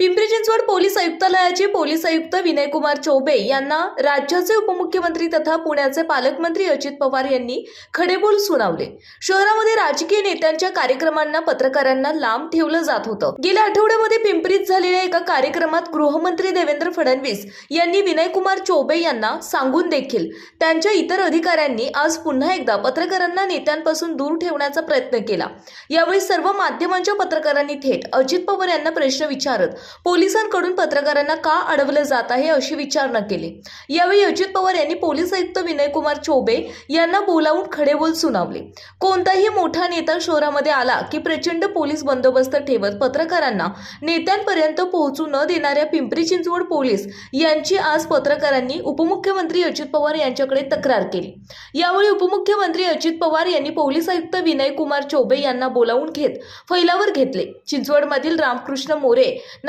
Pimpri Chinchwad police आयुक्तालयाचे police आयुक्त विनयकुमार चौबे यांना राज्याचे उपमुख्यमंत्री तथा पुण्याचे पालकमंत्री अजित पवार यांनी खडेबोल सुनावले. शहरामध्ये राजकीय नेत्यांच्या कार्यक्रमांना पत्रकारांना लांब ठेवलं जात होतं. गेल्या आठवड्यामध्ये पिंपरीत झालेल्या एका कार्यक्रमात गृहमंत्री देवेंद्र फडणवीस यांनी विनयकुमार चौबे यांना सांगून देखील त्यांच्या इतर अधिकाऱ्यांनी आज पुन्हा एकदा पत्रकारांना नेत्यांपासून दूर ठेवण्याचा प्रयत्न केला. यावेळी सर्व माध्यमांच्या पत्रकारांनी थेट अजित पवार यांना प्रश्न विचारत पोलिसांकडून पत्रकारांना का अडवलं जात आहे अशी विचारणा केली. यावेळी अजित पवार यांनी पोलीस आयुक्त विनयकुमार चौबे यांना बोलावून खडेबोल सुनावले. कोणताही मोठा नेता शहरामध्ये आला की प्रचंड पोलीस बंदोबस्त ठेवत पत्रकारांना नेत्यांपर्यंत पोहोचू न देणाऱ्या पिंपरी चिंचवड पोलीस यांची आज पत्रकारांनी उपमुख्यमंत्री अजित पवार यांच्याकडे तक्रार केली. यावेळी उपमुख्यमंत्री अजित पवार यांनी पोलीस आयुक्त विनय कुमार चौबे यांना बोलावून घेत फैलावर घेतले. चिंचवडमधील रामकृष्ण मोरे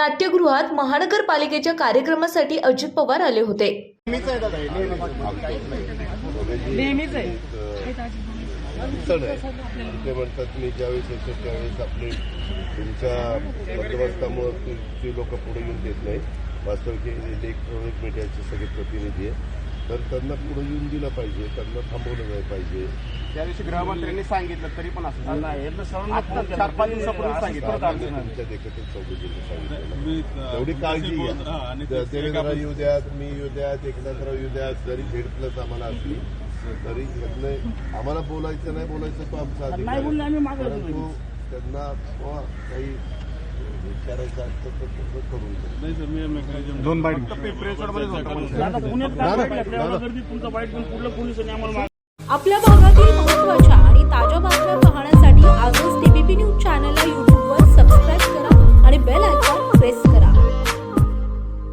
नाट्यगृहात महानगरपालिकेच्या कार्यक्रमासाठी अजित पवार आले होते. नेहमीच आहे दादा. हे, नेहमीच. नेहमीच आहे. सण आहे ते म्हणतात मी ज्यावेळेस येतो त्यावेळेस आपले तुमच्या बंदोबस्तामुळे लोक पुढे येऊन देत नाहीत. वास्तविक इलेक्ट्रॉनिक मीडियाचे सगळे प्रतिनिधी आहे तर त्यांना पुढे येऊन दिलं पाहिजे त्यांना थांबवलं नाही पाहिजे. त्या दिवशी गृहमंत्र्यांनी सांगितलं तरी पण असं. आता चार पाच दिवसापूर्वी सांगितलं तुमच्या देखील चौकशीने सांगितलं. एवढी काळजी घ्या. देवेंद्र येऊ द्यात मी येऊ द्यात एकनाथराव येऊ द्यात जरी झेड प्लस आम्हाला असली तरी आम्हाला बोलायचं नाही बोलायचं तो आमचा अधिकार. परंतु त्यांना काही विचारायचं असतं तर तसं करून द्या. दोन बाईट म्हणजे. आता पुण्यात ना, काय ना, वाईट आपल्याला ना, ना. गर्दीत तुमचा वाईट पण कुठलं पोलिसांनी आम्हाला आपल्या भागातील महत्त्वाच्या